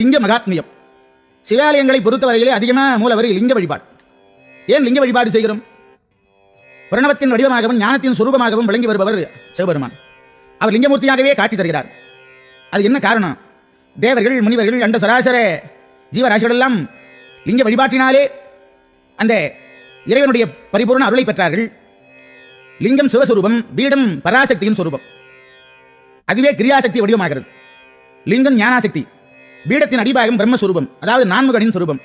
லிங்க மகாத்மியம். சிவாலயங்களை பொறுத்தவரையிலே அதிகமாக மூலவர் லிங்க வழிபாடு. ஏன் லிங்க வழிபாடு செய்கிறோம்? பிரணவத்தின் வடிவமாகவும் ஞானத்தின் சுரூபமாகவும் விளங்கி வருபவர் சிவபெருமான். அவர் லிங்கமூர்த்தியாகவே காட்சி தருகிறார். அது என்ன காரணம்? தேவர்கள் முனிவர்கள் அண்ட சராசர ஜீவராசிகளெல்லாம் லிங்க வழிபாட்டினாலே அந்த இறைவனுடைய பரிபூர்ண அருளை பெற்றார்கள். லிங்கம் சிவஸ்வரூபம் பீடம் பராசக்தியின் சுரூபம். அதுவே கிரியாசக்தி வடிவமாகிறது. லிங்கம் ஞானாசக்தி. பீடத்தின் அடிபாகம் பிரம்மஸ்வரூபம் அதாவது நான்முகனின் சுரூபம்.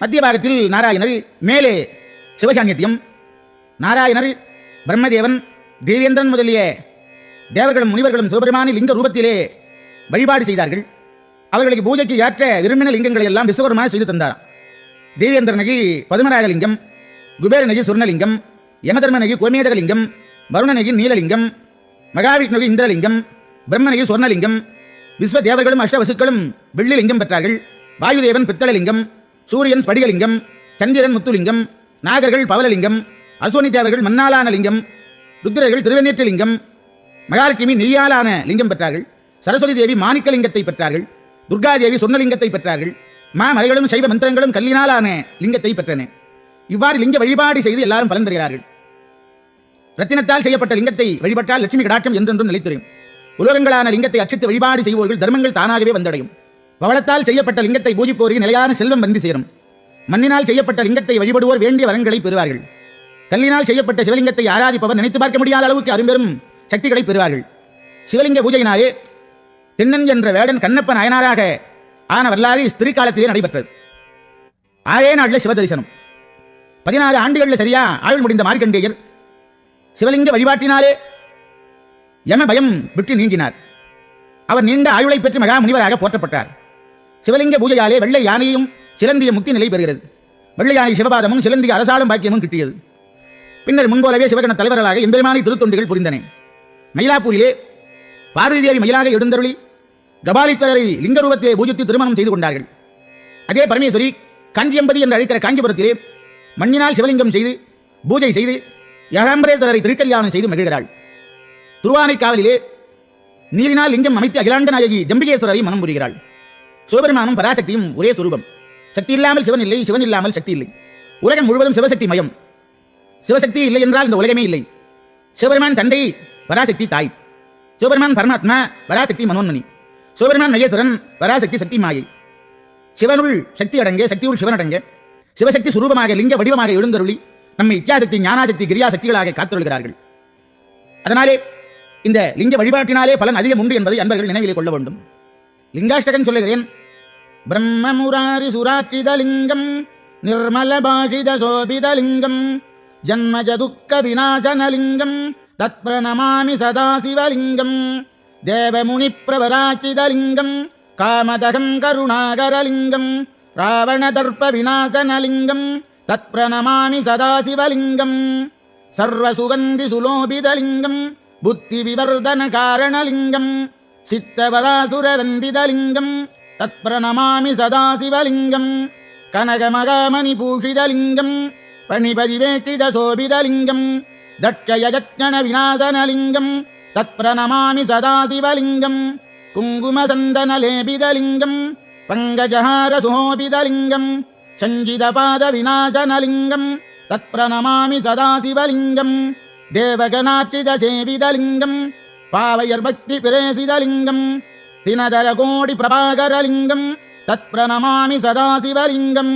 மத்திய பாகத்தில் நாராயணர் மேலே சிவசாநித்தியம் நாராயணர் பிரம்மதேவன் தேவேந்திரன் முதலிய தேவர்களும் முனிவர்களும் சிவபெருமானி லிங்க ரூபத்திலே வழிபாடு செய்தார்கள். அவர்களுக்கு பூஜைக்கு ஏற்ற விரும்பின லிங்கங்களை எல்லாம் விஸ்வகர்மா செய்து தந்தார் தேவேந்திரனகி பதுமராக லிங்கம் குபேரனுக்கு சுர்ணலிங்கம் யமதர்மனுக்கு கோமேதக லிங்கம் நீலலிங்கம் மகாவிஷ்ணுகி இந்திரலிங்கம் பிரம்மநகி சுவர்ணலிங்கம் விஸ்வ தேவர்களும் அஷ்டவசுக்களும் வெள்ளி லிங்கம் பெற்றார்கள். வாயுதேவன் பித்தளலிங்கம் சூரியன் ஸ்படிகலிங்கம் சந்திரன் முத்துலிங்கம் நாகர்கள் பவலலிங்கம் அஸ்வனி தேவர்கள் மன்னாலான லிங்கம் ருத்திரர்கள் திருவெண்ணேற்று லிங்கம் மகாலட்சுமி நெய்யாலான லிங்கம் பெற்றார்கள். சரஸ்வதி தேவி மாணிக்கலிங்கத்தை பெற்றார்கள். துர்காதேவி சொர்ணலிங்கத்தை பெற்றார்கள். மா மலைகளும் சைவ மந்திரங்களும் கல்லினாலான லிங்கத்தை பெற்றன. இவ்வாறு லிங்க வழிபாடு செய்து எல்லாரும் பலன் பெறுகிறார்கள். ரத்தினத்தால் செய்யப்பட்ட லிங்கத்தை வழிபட்டால் லட்சுமி கடாட்சம் என்றென்றும் நிலைத்திரும். உலகங்களான லிங்கத்தை அச்சித்து வழிபாடு செய்வோர்கள் தர்மங்கள் தானாகவே வந்தடையும். பவளத்தால் செய்யப்பட்ட லிங்கத்தை பூஜிப்போருக்கு நிலையான செல்வம் வந்து சேரும். மண்ணினால் செய்யப்பட்ட லிங்கத்தை வழிபடுவோர் வேண்டிய வரங்களை பெறுவார்கள். கல்லினால் செய்யப்பட்ட சிவலிங்கத்தை ஆராதிப்பவர் நினைத்து பார்க்க முடியாத அளவுக்கு அரும்பெரும் சக்திகளை பெறுவார்கள். சிவலிங்க பூஜையினாலே தென்னன் என்ற வேடன் கண்ணப்ப நாயனாராக ஆன வரலாறு ஸ்திரீ காலத்திலே நடைபெற்றது. ஆயே நாளில் சிவதரிசனம். பதினாறு ஆண்டுகளில் சரியா ஆயுள் முடிந்த மார்க்கண்டேயர் சிவலிங்க வழிபாட்டினாலே யம பயம்? விட்டு நீங்கினார் அவர் நீண்ட ஆயுளை பெற்று மகா முனிவராக போற்றப்பட்டார். சிவலிங்க பூஜையாலே வெள்ளை யானையும் சிலந்திய முக்தி நிலை பெறுகிறது. வெள்ளை யானை சிவபாதமும் சிலந்திய அரசாளும் பாக்கியமும் கிட்டியது. பின்னர் முன்போலவே சிவகண தலைவர்களாக எம்பெருமானி திருத்தொண்டுகள் புரிந்தன. மயிலாப்பூரிலே பார்வதி தேவி மயிலாக எழுந்தருளி கபாலீஸ்வரரை லிங்க ரூபத்திலே பூஜித்து திருமணம் செய்து கொண்டார்கள். அதே பரமேஸ்வரி காஞ்சியம்பதி என்று அழைக்கிற காஞ்சிபுரத்திலே மண்ணினால் சிவலிங்கம் செய்து பூஜை செய்து யகாம்பரேஸ்வரரை திருக்கல்யாணம் செய்து மகிழ்கிறாள். துருவானைக்காவலிலே நீரினால் லிங்கம் அமைத்து அகிலாண்ட நாயகி ஜம்பிகேஸ்வரரை மனம் புரிகிறாள். சிவபெருமானும் பராசக்தியும் ஒரே சுரூபம். சக்தி இல்லாமல் சிவன் இல்லை சிவன் இல்லாமல் சக்தி இல்லை. உலகம் முழுவதும் சிவசக்தி மயம். சிவசக்தி இல்லை என்றால் இந்த உலகமே இல்லை. சிவபெருமான் தந்தை பராசக்தி தாய். சிவபெருமான் பரமாத்மா பராசக்தி மனோன்மணி. சிவபெருமான் மகேஸ்வரன் பராசக்தி சக்தி மாயை. சிவனுள் சக்தி அடங்க சக்தியுள் சிவன் அடங்க சிவசக்தி சுரூபமாக லிங்க வடிவமாக எழுந்தருளி நம்மை இச்சாசக்தி ஞானாசக்தி கிரியாசக்திகளாக காத்துள்கிறார்கள் அதனாலே இந்த லிங்க வழிபாட்டினாலே பலன் அதிகம் உண்டு என்பதை அன்பர்கள் நினைவில் கொள்ள வேண்டும். லிங்காஷ்டகன் சொல்லுகிறேன் பிரம்மமுராரி சுராட்சித லிங்கம் நிர்மல பாஷித சோபித லிங்கம் ஜன்மஜ துக்க விநாசன தத் பிரணமாமி சதாசிவலிங்கம் தேவமுனி பிரவராச்சித லிங்கம் காமதகம் கருணாகரலிங்கம் ராவண தர்ப்ப விநாசனலிங்கம் தத் பிரணமாமி சதாசிவலிங்கம் சர்வசுகந்தி சுலோபிதலிங்கம் புத்தி விவர்தன காரணலிங்கம் சித்தவராசுரவந்திதலிங்கம் தத் பிரணமாமி சதாசிவலிங்கம் கனகமகாமணி பூஷிதலிங்கம் பணிபதிவேட்டித சோபிதலிங்கம் தட்சயஜக்ஞன விநாசனலிங்கம் தத் பிரணமாமி சதாசிவலிங்கம் குங்குமசந்தனலேபிதலிங்கம் பங்கஜஹார சுகோபிதலிங்கம் சஞ்சிதபாத விநாசனலிங்கம் தத் பிரணமாமி சதாசிவலிங்கம் தேவகநாட்டித சேவிதலிங்கம் பாவையர் பக்தி பிரேசிதலிங்கம் தினதர கோடி பிரபாகரலிங்கம் தத் பிரணமாமி சதாசிவலிங்கம்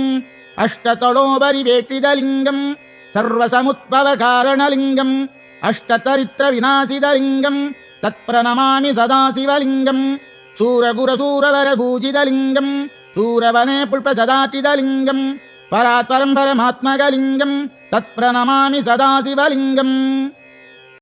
அஷ்டதளோபரி வேட்டிதலிங்கம் சர்வசமுத்பவ காரணலிங்கம் அஷ்டதரித்திர விநாசிதலிங்கம் தத் பிரணமாமி சதாசிவலிங்கம் சூரகுரசூரவர பூஜிதலிங்கம் சூரவனே புல்ப சதாற்றிதலிங்கம் பராத்பரம் பரமாத்மகலிங்கம் தத் பிரணமாமி சதாசிவலிங்கம்.